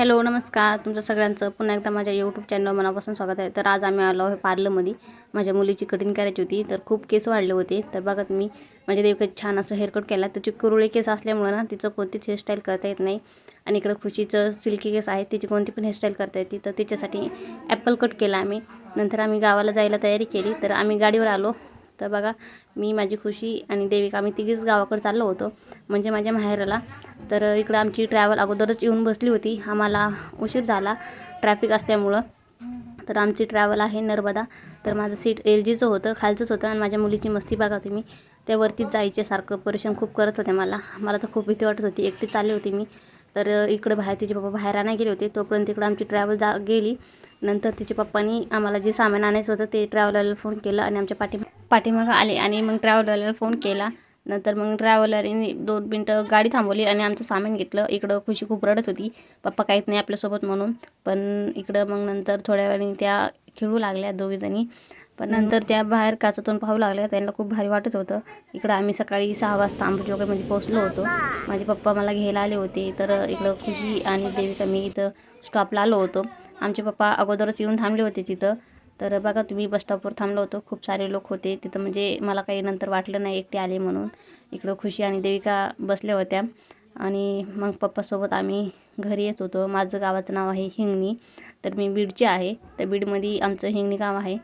Hello नमस्कार. तुमचं सगळ्यांचं पुन्हा एकदा माझ्या यूट्यूब चॅनल मनापासून स्वागत आहे. तर आज आम्ही आलो आहे पार्लरमध्ये. माझ्या मुलीची कटिंग करायची होती तर खूप केस वाढले होते. तर बघा तुम्ही माझ्या देवकडे छान असं हेअरकट केला. त्याचे कुरुळे केस असल्यामुळं ना तिचं कोणतीच हेअरस्टाईल करता येत नाही. आणि इकडं खुशीचं सिल्की केस आहे. तिची कोणती पण हेअरस्टाईल करता येते. तर तिच्यासाठी ॲपल कट केला आम्ही. नंतर आम्ही गावाला जायला तयारी केली. तर आम्ही गाडीवर आलो. तर बघा मी माझी खुशी आणि देविका आम्ही तिघीच गावाकडे चाललो होतो म्हणजे माझ्या माहेराला. तर इकडं आमची ट्रॅव्हल अगोदरच येऊन बसली होती. आम्हाला उशीर झाला ट्रॅफिक असल्यामुळं. तर आमची ट्रॅव्हल आहे नर्मदा. तर माझं सीट एल जीचं होतं खालचंच होतं आणि माझ्या मुलीची मस्ती बघा तुम्ही. त्यावरतीच जायचे सारखं परेशान खूप करत होते मला. मला तर खूप भीती वाटत होती. एकटी चालली होती मी. तर इकडं बाहेर तिचे पप्पा बाहेर आणायला गेले होते. तोपर्यंत इकडं आमची ट्रॅव्हल जा गेली. नंतर तिच्या पप्पानी आम्हाला जे सामान आणायचं होतं ते ट्रॅव्हलरला फोन केलं आणि आमच्या पाठी पाठीमागं आले आणि मग ट्रॅव्हलरला फोन केला. नंतर मग ट्रॅव्हलरने दोन मिनटं गाडी थांबवली आणि आमचं सामान घेतलं. इकडं खुशी खूप रडत होती. पप्पा काहीच नाही आपल्यासोबत म्हणून. पण इकडं मग नंतर थोड्या वेळाने त्या खेळू लागल्या दोघीजणी पण नंतर त्या बाहेर काचातून पाहू लागल्या. त्यांना खूप भारी वाटत होतं. इकडं आम्ही सकाळी सहा वाजता अंबुजोगाईमध्ये पोहोचलो होतो. माझे पप्पा मला घ्यायला आले होते. तर इकडं खुशी आणि देविका मी इथं स्टॉपला आलो होतो. आमचे पप्पा अगोदरच येऊन थांबले होते तिथं. तर बघा तुम्ही बस स्टॉपवर थांबलो होतो. खूप सारे लोक होते. तिथं म्हणजे मला काही नंतर वाटलं नाही एकटे आले म्हणून. इकडं खुशी आणि देविका बसल्या होत्या. आणि मग पप्पासोबत आम्ही घरी येत होतो. माझं गावाचं नाव आहे हिंगणी. तर मी बीडचे आहे. तर बीडमध्ये आमचं हिंगणी गाव आहे.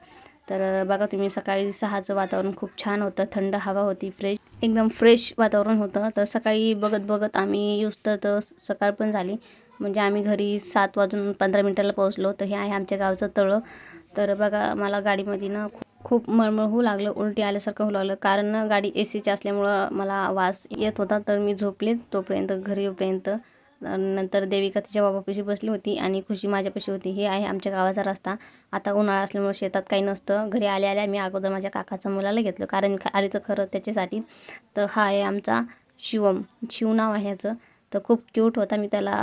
तर बघा तुम्ही सकाळी सहाचं वातावरण खूप छान होतं. थंड हवा होती फ्रेश एकदम फ्रेश वातावरण होतं. तर सकाळी बघत बघत आम्ही युस्त तर सकाळ पण झाली. म्हणजे आम्ही घरी सात वाजून पंधरा मिनटाला पोहोचलो. तर हे आहे आमच्या गावचं तळं. तर बघा मला गाडीमध्ये ना खूप मळमळ होऊ लागलं उलटी आल्यासारखं होऊ लागलं. कारण ना गाडी ए सीची असल्यामुळं मला वास येत होता. तर मी झोपलेच तोपर्यंत घरी येऊपर्यंत. नंतर देविका तिच्या बाबापाशी बसली होती आणि खुशी माझ्यापाशी होती. हे आहे आमच्या गावाचा रस्ता. आता उन्हाळा असल्यामुळे शेतात काही नसतं. घरी आल्या आल्या मी अगोदर माझ्या काकाचं मुलाला घेतलं. कारण आलीचं खरं त्याच्यासाठी. तर हा आहे आमचा शिवम. शिव नाव आहे ह्याचं. तर खूप क्यूट होता मी त्याला.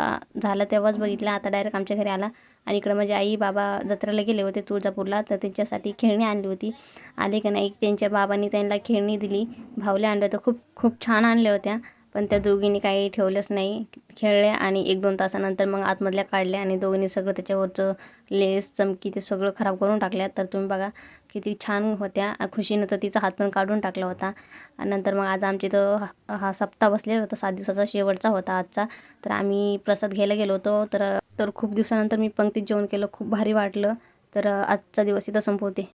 झाला तेव्हाच बघितलं आता डायरेक्ट आमच्या घरी आला. आणि इकडं माझे आई बाबा जत्रेला गेले होते तुळजापूरला तर त्यांच्यासाठी खेळणी आणली होती. आले का नाही त्यांच्या बाबांनी त्यांना खेळणी दिली भावल्या आणल्या तर खूप खूप छान आणल्या होत्या. पण त्या दोघींनी काही ठेवलंच नाही. खेळल्या आणि एक दोन तासानंतर मग आतमधल्या काढल्या आणि दोघींनी सगळं त्याच्यावरचं लेस चमकी ते सगळं खराब करून टाकल्या. तर तुम्ही बघा किती छान होत्या. खुशीनं तर तिचा हात पण काढून टाकला होता. आणि नंतर मग आज आमच्या इथं हा सप्ताह बसलेला होता. सात दिवसाचा शेवटचा होता आजचा. तर आम्ही प्रसाद घ्यायला गेलो होतो. तर तर खूप दिवसानंतर मी पंक्तीत जेवण केलं. खूप भारी वाटलं. तर आजचा दिवस इथं संपवते.